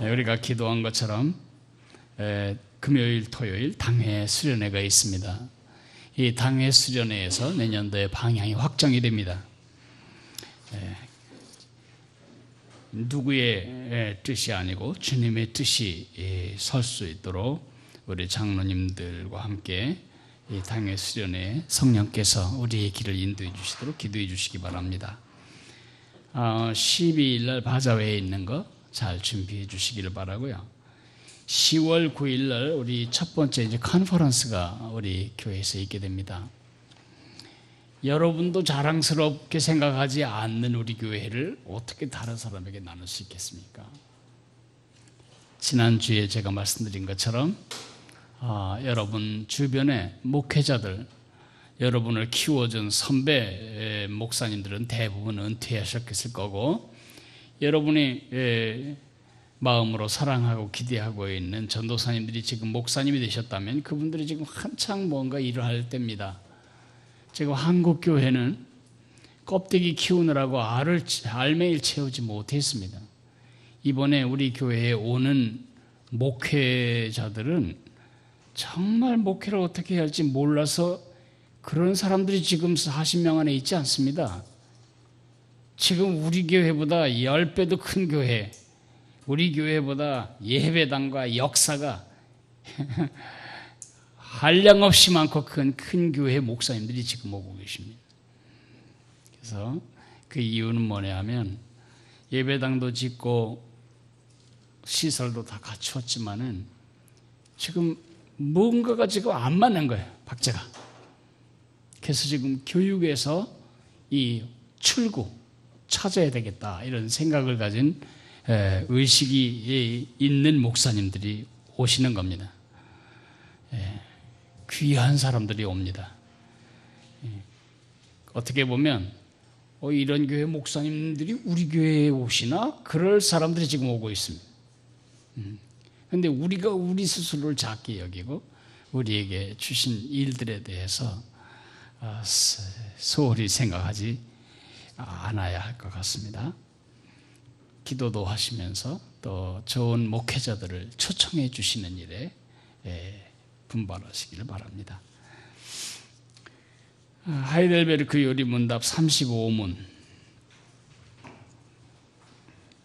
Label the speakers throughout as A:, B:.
A: 예, 우리가 기도한 것처럼 에, 금요일, 토요일 당회 수련회가 있습니다. 이 당회 수련회에서 내년도에 방향이 확정이 됩니다. 에, 누구의 뜻이 아니고 주님의 뜻이 설 수 있도록 우리 장로님들과 함께 이 당회 수련회 성령께서 우리의 길을 인도해 주시도록 기도해 주시기 바랍니다. 어, 12일 날 바자회에 있는 거 잘 준비해 주시기를 바라고요. 10월 9일 날 우리 첫 번째 이제 컨퍼런스가 우리 교회에서 있게 됩니다. 여러분도 자랑스럽게 생각하지 않는 우리 교회를 어떻게 다른 사람에게 나눌 수 있겠습니까? 지난주에 제가 말씀드린 것처럼 아, 여러분 주변에 목회자들, 여러분을 키워준 선배 목사님들은 대부분 은퇴하셨을 거고, 여러분이 마음으로 사랑하고 기대하고 있는 전도사님들이 지금 목사님이 되셨다면 그분들이 지금 한창 뭔가 일을 할 때입니다. 지금 한국 교회는 껍데기 키우느라고 알을 알매일 채우지 못했습니다. 이번에 우리 교회에 오는 목회자들은 정말 목회를 어떻게 해야 할지 몰라서 그런 사람들이 지금 40명 안에 있지 않습니다. 지금 우리 교회보다 10배도 큰 교회, 우리 교회보다 예배당과 역사가 한량 없이 많고 큰, 큰 교회 목사님들이 지금 오고 계십니다. 그래서 그 이유는 뭐냐 하면 예배당도 짓고 시설도 다 갖추었지만은 지금 뭔가가 지금 안 맞는 거예요. 박자가. 그래서 지금 교육에서 이 출구 찾아야 되겠다 이런 생각을 가진 의식이 있는 목사님들이 오시는 겁니다. 귀한 사람들이 옵니다. 어떻게 보면 어, 이런 교회 목사님들이 우리 교회에 오시나 그럴 사람들이 지금 오고 있습니다. 그런데 음. 우리가 우리 스스로를 작게 여기고 우리에게 주신 일들에 대해서 아, 소홀히 생각하지 않아야 할 것 같습니다. 기도도 하시면서 또 좋은 목회자들을 초청해 주시는 일에 분발하시기를 바랍니다. 하이델베르크 요리 문답 35문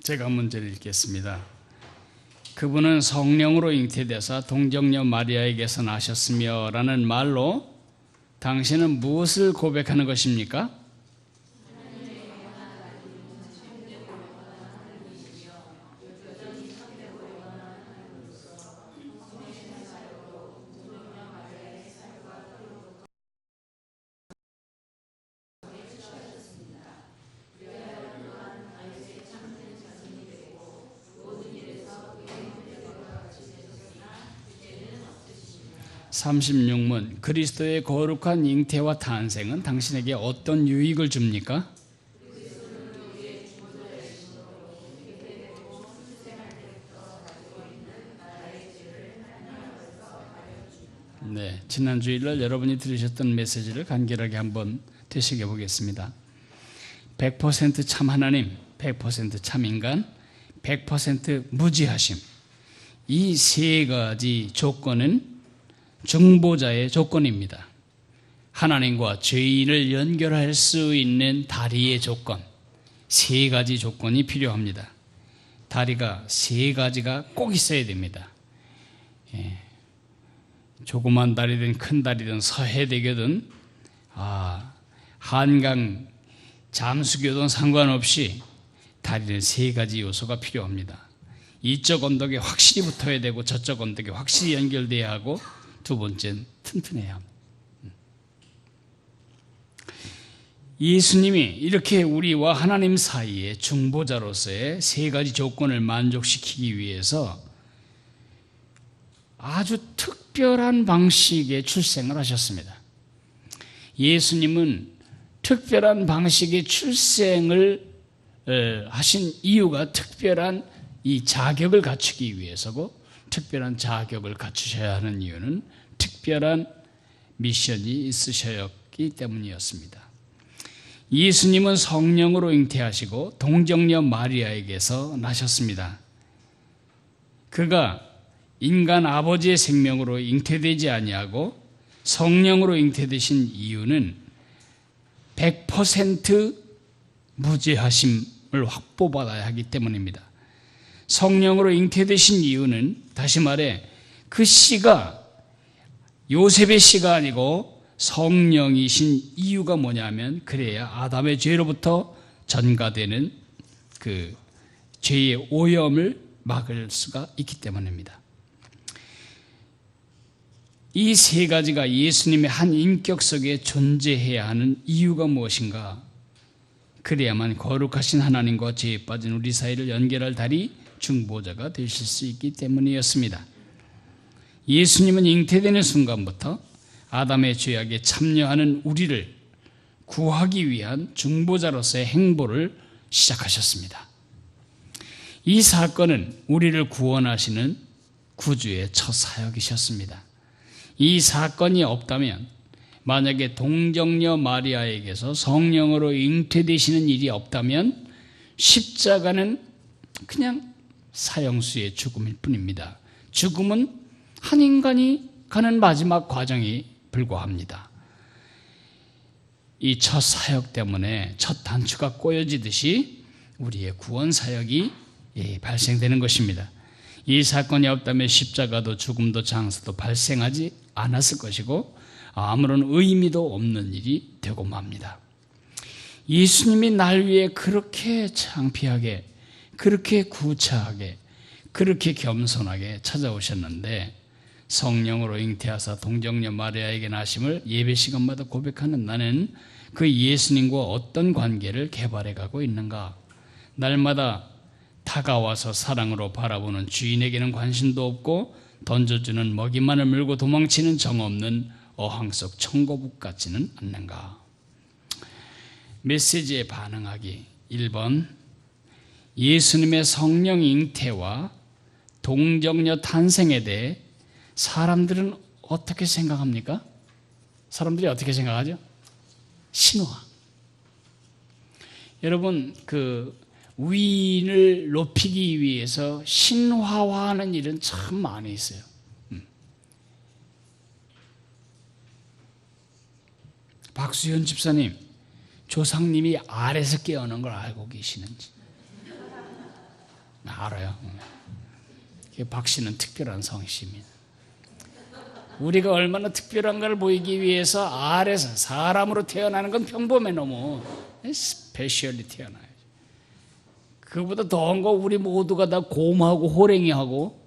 A: 제가 문제를 읽겠습니다. 그분은 성령으로 잉태되사 동정녀 마리아에게서 나셨으며 라는 말로 당신은 무엇을 고백하는 것입니까? 삼십육 문 그리스도의 거룩한 잉태와 탄생은 당신에게 어떤 유익을 줍니까? 네, 지난 주일날 여러분이 들으셨던 메시지를 간결하게 한번 되새겨 보겠습니다. 100%참 하나님, 100%참 인간, 100% 무지하심. 이 세 가지 조건은 중보자의 조건입니다. 하나님과 죄인을 연결할 수 있는 다리의 조건, 세 가지 조건이 필요합니다. 다리가 세 가지가 꼭 있어야 됩니다. 예. 조그만 다리든 큰 다리든 서해대교든 아, 한강 잠수교든 상관없이 다리는 세 가지 요소가 필요합니다. 이쪽 언덕에 확실히 붙어야 되고 저쪽 언덕에 확실히 연결돼야 하고 두 번째는 튼튼해야 합니다. 음. 예수님이 이렇게 우리와 하나님 사이의 중보자로서의 세 가지 조건을 만족시키기 위해서 아주 특별한 방식의 출생을 하셨습니다. 예수님은 특별한 방식의 출생을 하신 이유가 특별한 이 자격을 갖추기 위해서고 특별한 자격을 갖추셔야 하는 이유는 특별한 미션이 있으셨기 때문이었습니다. 예수님은 성령으로 잉태하시고 동정녀 마리아에게서 나셨습니다. 그가 인간 아버지의 생명으로 잉태되지 아니하고 성령으로 잉태되신 이유는 100% 무죄하심을 확보받아야 하기 때문입니다. 성령으로 잉태되신 이유는 다시 말해 그 씨가 요셉의 씨가 아니고 성령이신 이유가 뭐냐면 그래야 아담의 죄로부터 전가되는 그 죄의 오염을 막을 수가 있기 때문입니다. 이 세 가지가 예수님의 한 인격 속에 존재해야 하는 이유가 무엇인가? 그래야만 거룩하신 하나님과 죄에 빠진 우리 사이를 연결할 다리 중보자가 되실 수 있기 때문이었습니다. 예수님은 잉태되는 순간부터 아담의 죄악에 참여하는 우리를 구하기 위한 중보자로서의 행보를 시작하셨습니다. 이 사건은 우리를 구원하시는 구주의 첫 사역이셨습니다. 이 사건이 없다면 만약에 동정녀 마리아에게서 성령으로 잉태되시는 일이 없다면 십자가는 그냥 사형수의 죽음일 뿐입니다. 죽음은 한 인간이 가는 마지막 과정이 불과합니다. 이 첫 사역 때문에 첫 단추가 꼬여지듯이 우리의 구원 사역이 예, 발생되는 것입니다. 이 사건이 없다면 십자가도 죽음도 장사도 발생하지 않았을 것이고 아무런 의미도 없는 일이 되고 맙니다. 예수님이 날 위해 그렇게 창피하게, 그렇게 구차하게, 그렇게 겸손하게 찾아오셨는데 성령으로 잉태하사 동정녀 마리아에게 나심을 예배 시간마다 고백하는 나는 그 예수님과 어떤 관계를 개발해 가고 있는가? 날마다 다가와서 사랑으로 바라보는 주인에게는 관심도 없고 던져주는 먹이만을 물고 도망치는 정 없는 어항 속 청거북 같지는 않는가? 메시지에 반응하기 1번 예수님의 성령 잉태와 동정녀 탄생에 대해 사람들은 어떻게 생각합니까? 사람들이 어떻게 생각하죠? 신화. 여러분 그 위인을 높이기 위해서 신화화하는 일은 참 많이 있어요. 음. 박수현 집사님, 조상님이 아래서 깨어난 걸 알고 계시는지? 알아요. 음. 박 씨는 특별한 성씨입니다. 우리가 얼마나 특별한가를 보이기 위해서 아래서 사람으로 태어나는 건 평범해 너무 스페셜리 태어나요. 그보다 더한 거 우리 모두가 다 곰하고 호랭이하고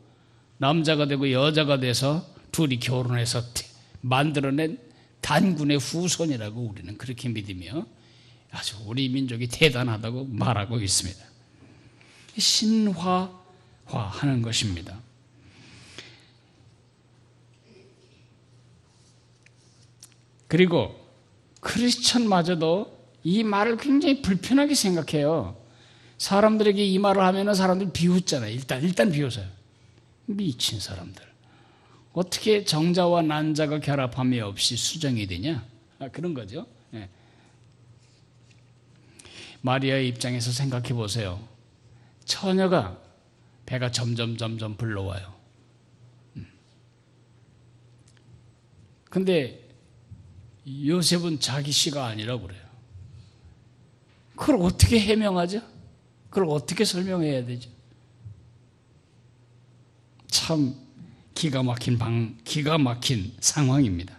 A: 남자가 되고 여자가 돼서 둘이 결혼해서 만들어낸 단군의 후손이라고 우리는 그렇게 믿으며 아주 우리 민족이 대단하다고 말하고 있습니다. 신화화하는 것입니다. 그리고 크리스천마저도 이 말을 굉장히 불편하게 생각해요. 사람들에게 이 말을 하면 사람들 비웃잖아요. 일단, 일단 비웃어요. 미친 사람들. 어떻게 정자와 난자가 결합함이 없이 수정이 되냐? 아, 그런 거죠. 네. 마리아의 입장에서 생각해 보세요. 처녀가 배가 점점 점점 불러와요. 음. 근데 요셉은 자기 씨가 아니라고 그래요. 그걸 어떻게 해명하죠? 그걸 어떻게 설명해야 되죠? 참 기가 막힌 방, 기가 막힌 상황입니다.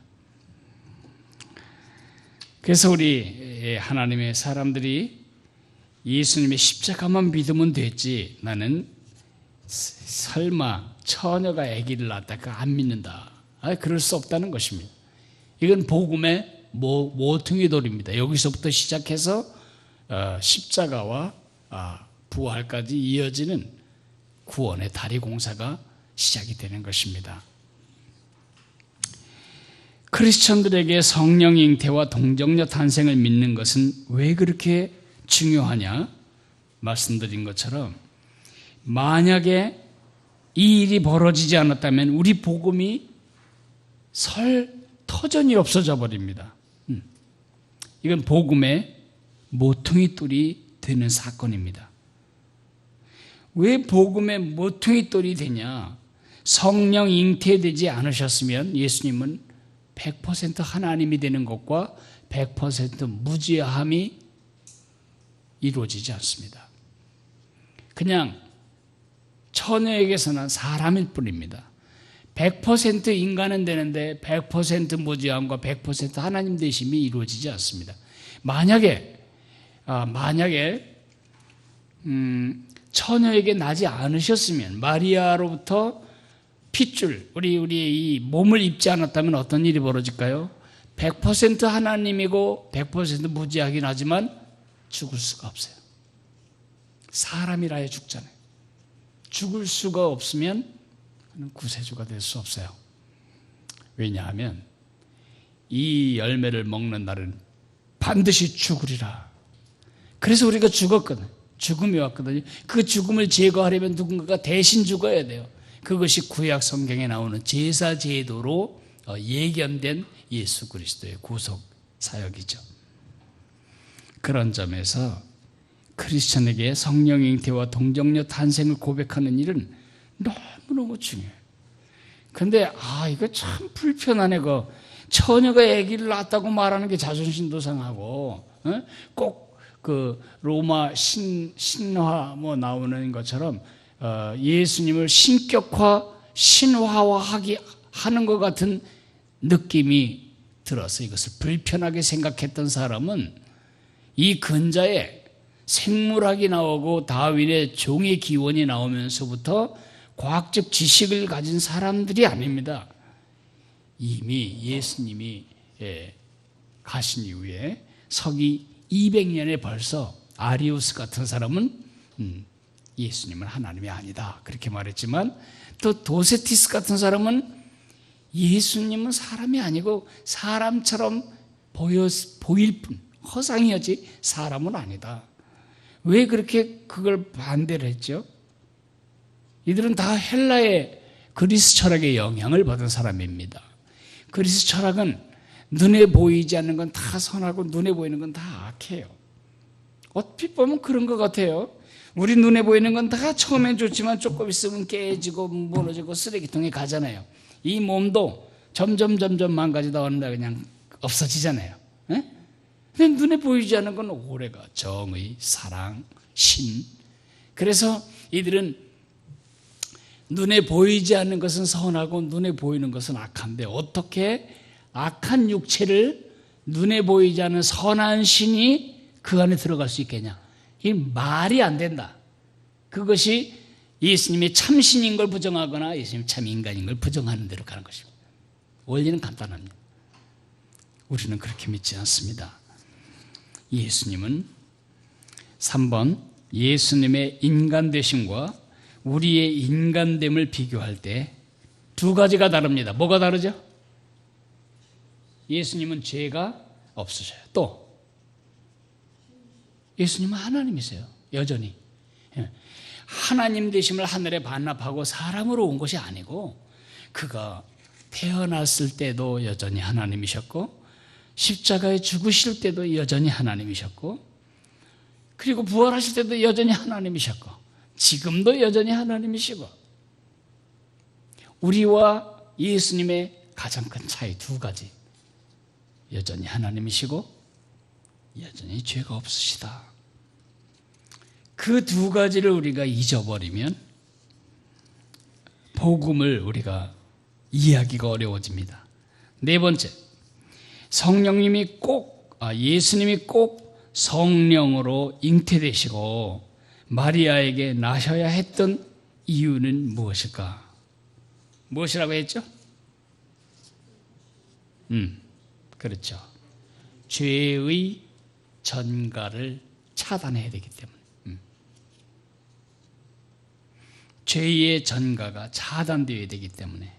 A: 그래서 우리 하나님의 사람들이 예수님의 십자가만 믿으면 됐지. 나는 설마 처녀가 아기를 낳다가 안 믿는다. 아, 그럴 수 없다는 것입니다. 이건 복음의 모, 모퉁이 돌입니다. 여기서부터 시작해서 어, 십자가와 아, 부활까지 이어지는 구원의 다리 공사가 시작이 되는 것입니다. 크리스천들에게 성령 잉태와 동정녀 탄생을 믿는 것은 왜 그렇게 중요하냐? 말씀드린 것처럼 만약에 이 일이 벌어지지 않았다면 우리 복음이 설 터전이 없어져 버립니다. 음. 이건 복음의 모퉁이 뚫이 되는 사건입니다. 왜 복음의 모퉁이 돌이 되냐? 성령 잉태되지 않으셨으면 예수님은 100% 하나님이 되는 것과 100% 무지함이 이루어지지 않습니다. 그냥 처녀에게서는 사람일 뿐입니다. 100% 인간은 되는데 100% 무지함과 100% 하나님 되심이 이루어지지 않습니다. 만약에 아, 만약에 음, 처녀에게 나지 않으셨으면 마리아로부터 핏줄 우리 우리 이 몸을 입지 않았다면 어떤 일이 벌어질까요? 100% 하나님이고 100% 무지하긴 하지만 죽을 수가 없어요. 사람이라 해 죽잖아요. 죽을 수가 없으면 구세주가 될 수 없어요. 왜냐하면 이 열매를 먹는 날은 반드시 죽으리라. 그래서 우리가 죽었거든. 죽음이 왔거든요. 그 죽음을 제거하려면 누군가가 대신 죽어야 돼요. 그것이 구약 성경에 나오는 제사 제도로 어, 예견된 예수 그리스도의 구속 사역이죠. 그런 점에서 크리스천에게 성령 잉태와 동정녀 탄생을 고백하는 일은 너무너무 중요해요. 근데 아 이거 참 불편하네 그 처녀가 아기를 낳았다고 말하는 게 자존심도 상하고 어? 꼭그 로마 신 신화 뭐 나오는 것처럼 어, 예수님을 신격화 신화화하기 하는 것 같은 느낌이 들어서 이것을 불편하게 생각했던 사람은 이 근자에 생물학이 나오고 다윈의 종의 기원이 나오면서부터 과학적 지식을 가진 사람들이 아닙니다. 이미 예수님이 예, 가신 이후에 서기 200년에 벌써 아리우스 같은 사람은 음, 예수님은 하나님이 아니다 그렇게 말했지만 또 도세티스 같은 사람은 예수님은 사람이 아니고 사람처럼 보일 뿐 허상이었지 사람은 아니다. 왜 그렇게 그걸 반대를 했죠? 이들은 다 헬라의 그리스 철학의 영향을 받은 사람입니다. 그리스 철학은 눈에 보이지 않는 건 다 선하고 눈에 보이는 건 다 악해요. 어떻게 보면 그런 것 같아요. 우리 눈에 보이는 건 다 처음엔 좋지만 조금 있으면 깨지고 무너지고 쓰레기통에 가잖아요. 이 몸도 점점 점점 망가지다 어느 날 그냥 없어지잖아요. 에? 근데 눈에 보이지 않는 건 오래가 정의, 사랑, 신. 그래서 이들은 눈에 보이지 않는 것은 선하고 눈에 보이는 것은 악한데 어떻게 악한 육체를 눈에 보이지 않는 선한 신이 그 안에 들어갈 수 있겠냐? 이 말이 안 된다. 그것이 예수님이 참신인 걸 부정하거나 예수님 참 인간인 걸 부정하는 대로 가는 것입니다. 원리는 간단합니다. 우리는 그렇게 믿지 않습니다. 예수님은 3번 예수님의 인간 되심과 우리의 인간됨을 비교할 때 두 가지가 다릅니다. 뭐가 다르죠? 예수님은 죄가 없으셔요. 또 예수님은 하나님이세요. 여전히. 예. 하나님 되심을 하늘에 반납하고 사람으로 온 것이 아니고 그가 태어났을 때도 여전히 하나님이셨고 십자가에 죽으실 때도 여전히 하나님이셨고 그리고 부활하실 때도 여전히 하나님이셨고 지금도 여전히 하나님이시고 우리와 예수님의 가장 큰 차이 두 가지 여전히 하나님이시고 여전히 죄가 없으시다. 그 두 가지를 우리가 잊어버리면 복음을 우리가 이해하기가 어려워집니다. 네 번째, 성령님이 꼭, 아, 예수님이 꼭 성령으로 잉태되시고 마리아에게 나셔야 했던 이유는 무엇일까? 무엇이라고 했죠? 음, 그렇죠. 죄의 전가를 차단해야 되기 때문에. 음. 죄의 전가가 차단되어야 되기 때문에.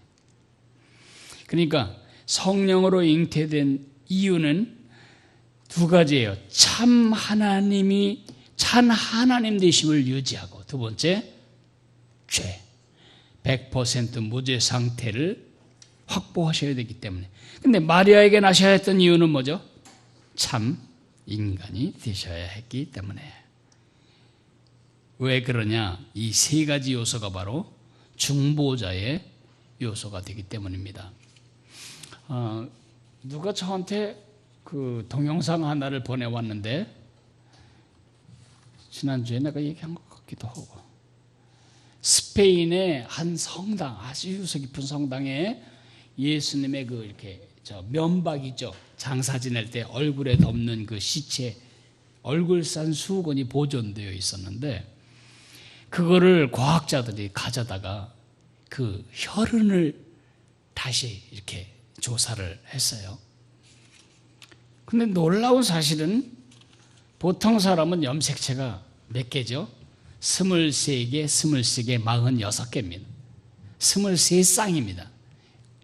A: 그러니까 성령으로 잉태된 이유는 두 가지예요. 참 하나님이 참 하나님 되심을 유지하고 두 번째 죄 100% 무죄 상태를 확보하셔야 되기 때문에. 근데 마리아에게 나셔야 했던 이유는 뭐죠? 참 인간이 되셔야 했기 때문에. 왜 그러냐? 이 세 가지 요소가 바로 중보자의 요소가 되기 때문입니다. 어, 누가 저한테 그 동영상 하나를 보내왔는데 지난주에 내가 얘기한 것 같기도 하고. 스페인의 한 성당 아주 유서 깊은 성당에 예수님의 그 이렇게 저 면박이죠. 장사 지낼 때 얼굴에 덮는 그 시체 얼굴 산 수건이 보존되어 있었는데 그거를 과학자들이 가져다가 그 혈흔을 다시 이렇게 조사를 했어요. 근데 놀라운 사실은 보통 사람은 염색체가 몇 개죠? 23개, 23개, 46개입니다. 23쌍입니다.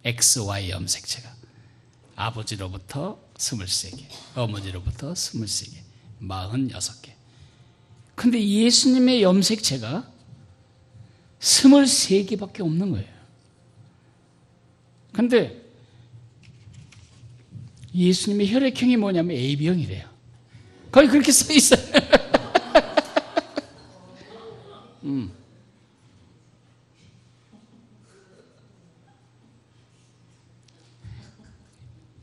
A: XY 염색체가. 아버지로부터 23개, 어머니로부터 23개, 46개. 근데 예수님의 염색체가 23개밖에 없는 거예요. 근데 예수님의 혈액형이 뭐냐면 AB형이래요. 거기 그렇게 써 있어요. 음.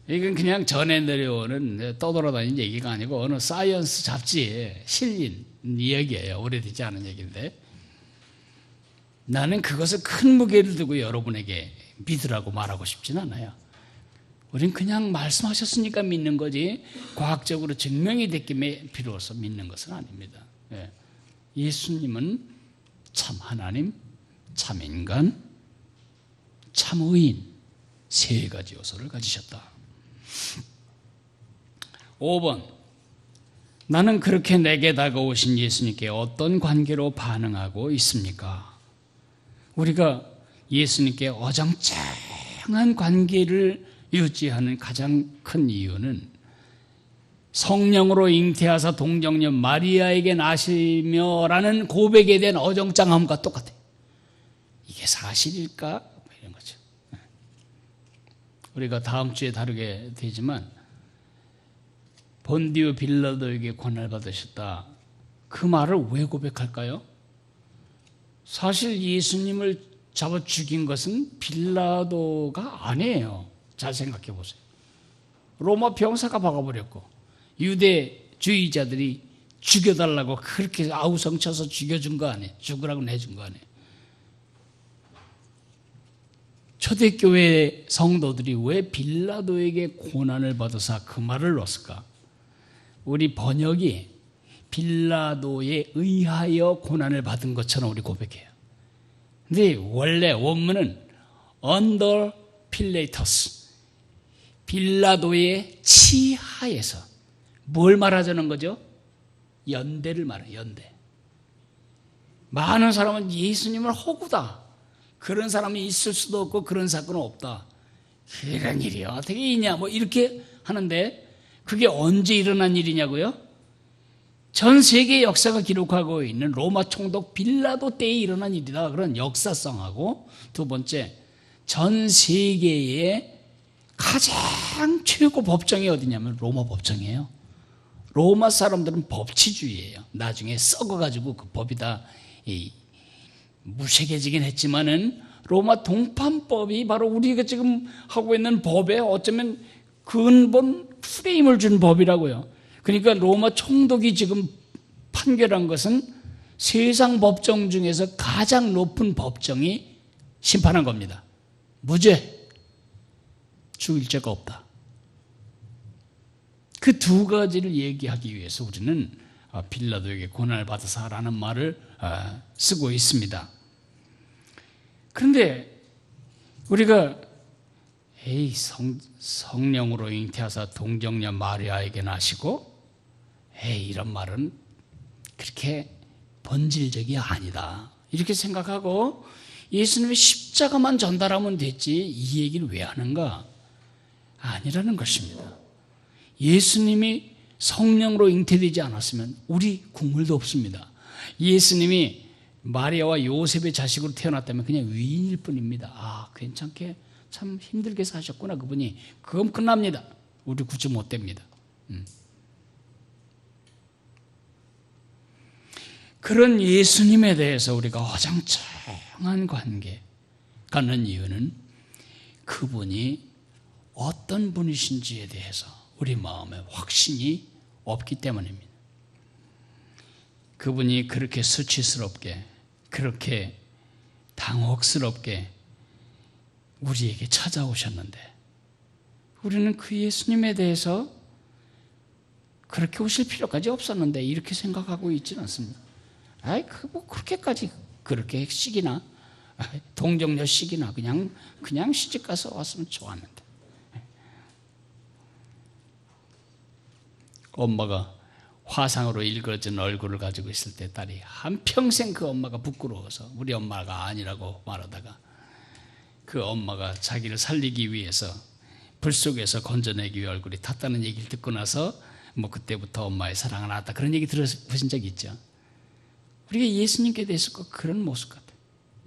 A: 이건 그냥 전해 내려오는 떠돌아다니는 얘기가 아니고 어느 사이언스 잡지에 실린 이야기예요. 오래되지 않은 얘기인데 나는 그것을 큰 무게를 두고 여러분에게 믿으라고 말하고 싶진 않아요. 우린 그냥 말씀하셨으니까 믿는 거지 과학적으로 증명이 됐기에 비로소 믿는 것은 아닙니다. 예. 예수님은 참 하나님, 참 인간, 참 의인 세 가지 요소를 가지셨다. 5번 나는 그렇게 내게 다가오신 예수님께 어떤 관계로 반응하고 있습니까? 우리가 예수님께 어정쩡한 관계를 유지하는 가장 큰 이유는 성령으로 잉태하사 동정녀 마리아에게 나시며라는 고백에 대한 어정쩡함과 똑같아요. 이게 사실일까? 뭐 이런 거죠. 우리가 다음 주에 다루게 되지만 본디오 빌라도에게 권한을 받으셨다. 그 말을 왜 고백할까요? 사실 예수님을 잡아 죽인 것은 빌라도가 아니에요. 잘 생각해 보세요. 로마 병사가 박아버렸고 유대 주의자들이 죽여달라고 그렇게 아우성쳐서 죽여준 거 아니에요. 죽으라고 내준 거 아니에요. 초대교회 성도들이 왜 빌라도에게 고난을 받아서 그 말을 넣었을까? 우리 번역이 빌라도에 의하여 고난을 받은 것처럼 우리 고백해요. 근데 원래 원문은 under 필레이터스 빌라도의 치하에서 뭘 말하자는 거죠? 연대를 말해요. 연대. 많은 사람은 예수님을 호구다. 그런 사람이 있을 수도 없고 그런 사건은 없다. 그런 일이 어떻게 있냐? 뭐 이렇게 하는데 그게 언제 일어난 일이냐고요? 전 세계 역사가 기록하고 있는 로마 총독 빌라도 때에 일어난 일이다. 그런 역사성하고 두 번째 전 세계의 가장 최고 법정이 어디냐면 로마 법정이에요. 로마 사람들은 법치주의예요. 나중에 썩어가지고 그 법이 다 무색해지긴 했지만은 로마 동판법이 바로 우리가 지금 하고 있는 법에 어쩌면 근본 프레임을 준 법이라고요. 그러니까 로마 총독이 지금 판결한 것은 세상 법정 중에서 가장 높은 법정이 심판한 겁니다. 무죄. 죽일 죄가 없다. 그 두 가지를 얘기하기 위해서 우리는 아, 빌라도에게 고난을 받아서라는 말을 아, 쓰고 있습니다. 그런데 우리가 에이 성, 성령으로 잉태하사 동정녀 마리아에게 나시고 에이 이런 말은 그렇게 본질적이 아니다 이렇게 생각하고 예수님의 십자가만 전달하면 됐지 이 얘기를 왜 하는가 아니라는 것입니다. 예수님이 성령으로 잉태되지 않았으면 우리 국물도 없습니다. 예수님이 마리아와 요셉의 자식으로 태어났다면 그냥 위인일 뿐입니다. 아, 괜찮게 참 힘들게 사셨구나, 그분이. 그건 끝납니다. 우리 구주 못 됩니다. 음. 그런 예수님에 대해서 우리가 어정쩡한 관계 갖는 이유는 그분이 어떤 분이신지에 대해서 우리 마음에 확신이 없기 때문입니다. 그분이 그렇게 수치스럽게, 그렇게 당혹스럽게 우리에게 찾아오셨는데, 우리는 그 예수님에 대해서 그렇게 오실 필요까지 없었는데, 이렇게 생각하고 있지는 않습니다. 아이, 그, 뭐, 그렇게까지, 그렇게 식이나, 동정녀 식이나, 그냥, 그냥 시집 가서 왔으면 좋았는데. 엄마가 화상으로 일그러진 얼굴을 가지고 있을 때 딸이 한평생 그 엄마가 부끄러워서 우리 엄마가 아니라고 말하다가 그 엄마가 자기를 살리기 위해서 불 속에서 건져내기 위해 얼굴이 탔다는 얘기를 듣고 나서 뭐 그때부터 엄마의 사랑을 알았다 그런 얘기 들어보신 적 있죠? 우리가 예수님께 대해서 꼭 그런 모습 같아요.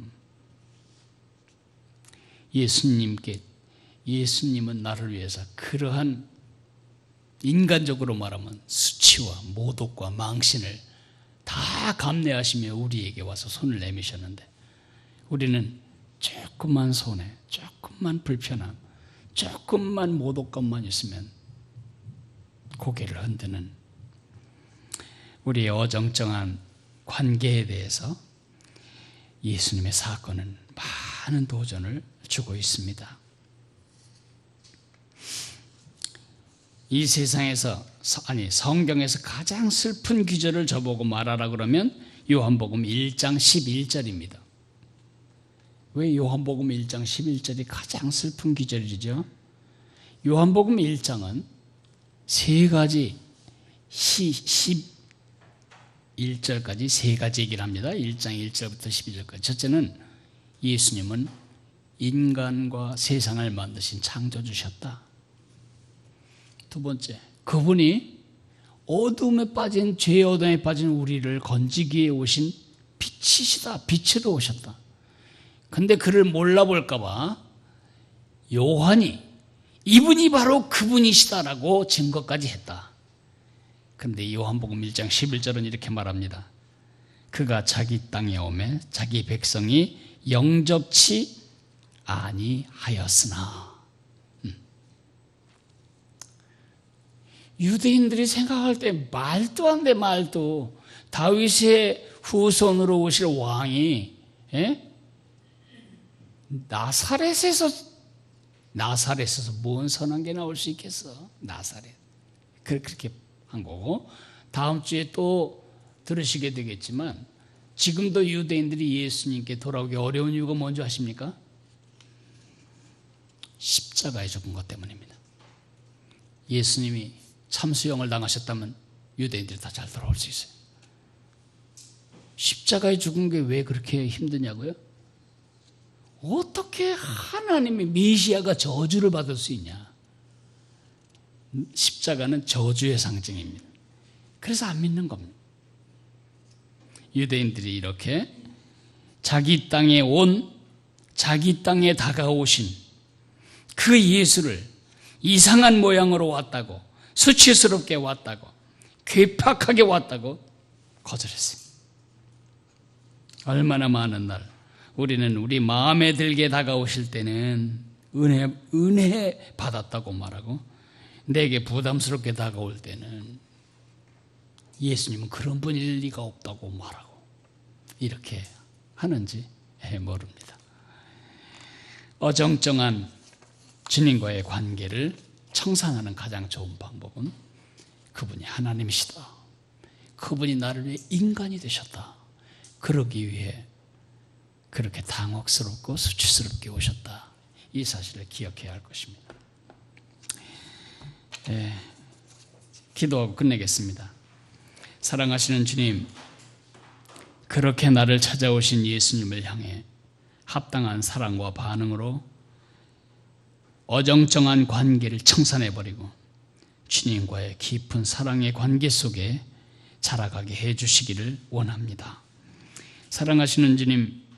A: 음. 예수님께 예수님은 나를 위해서 그러한 인간적으로 말하면 수치와 모독과 망신을 다 감내하시며 우리에게 와서 손을 내미셨는데 우리는 조금만 손해, 조금만 불편함, 조금만 모독감만 있으면 고개를 흔드는 우리의 어정쩡한 관계에 대해서 예수님의 사건은 많은 도전을 주고 있습니다. 이 세상에서 아니 성경에서 가장 슬픈 기절을 저보고 말하라 그러면 요한복음 1장 11절입니다. 왜 요한복음 1장 11절이 가장 슬픈 기절이죠? 요한복음 1장은 세 가지 시, 11절까지 세 가지 얘기를 합니다. 1장 1절부터 12절까지. 첫째는 예수님은 인간과 세상을 만드신 창조주셨다. 두 번째, 그분이 어둠에 빠진 죄의 어둠에 빠진 우리를 건지기 위해 오신 빛이시다. 빛으로 오셨다. 근데 그를 몰라볼까 봐 요한이 이분이 바로 그분이시다라고 증거까지 했다. 근데 요한복음 1장 11절은 이렇게 말합니다. 그가 자기 땅에 오매 자기 백성이 영접치 아니하였으나 유대인들이 생각할 때 말도 안 돼 말도 다윗의 후손으로 오실 왕이 예? 나사렛에서 나사렛에서 뭔 선한 게 나올 수 있겠어? 나사렛 그렇게 한 거고 다음 주에 또 들으시게 되겠지만 지금도 유대인들이 예수님께 돌아오기 어려운 이유가 뭔지 아십니까? 십자가에 죽은 것 때문입니다. 예수님이 참수형을 당하셨다면 유대인들이 다 잘 돌아올 수 있어요. 십자가에 죽은 게 왜 그렇게 힘드냐고요? 어떻게 하나님의 메시아가 저주를 받을 수 있냐? 십자가는 저주의 상징입니다. 그래서 안 믿는 겁니다. 유대인들이 이렇게 자기 땅에 온, 자기 땅에 다가오신 그 예수를 이상한 모양으로 왔다고 수치스럽게 왔다고 괴팍하게 왔다고 거절했습니다. 얼마나 많은 날 우리는 우리 마음에 들게 다가오실 때는 은혜 은혜 받았다고 말하고 내게 부담스럽게 다가올 때는 예수님은 그런 분일 리가 없다고 말하고 이렇게 하는지 모릅니다. 어정쩡한 주님과의 관계를 청산하는 가장 좋은 방법은 그분이 하나님이시다. 그분이 나를 위해 인간이 되셨다. 그러기 위해 그렇게 당혹스럽고 수치스럽게 오셨다. 이 사실을 기억해야 할 것입니다. 네, 기도하고 끝내겠습니다. 사랑하시는 주님, 그렇게 나를 찾아오신 예수님을 향해 합당한 사랑과 반응으로 어정쩡한 관계를 청산해버리고 주님과의 깊은 사랑의 관계 속에 자라가게 해주시기를 원합니다. 사랑하시는 주님,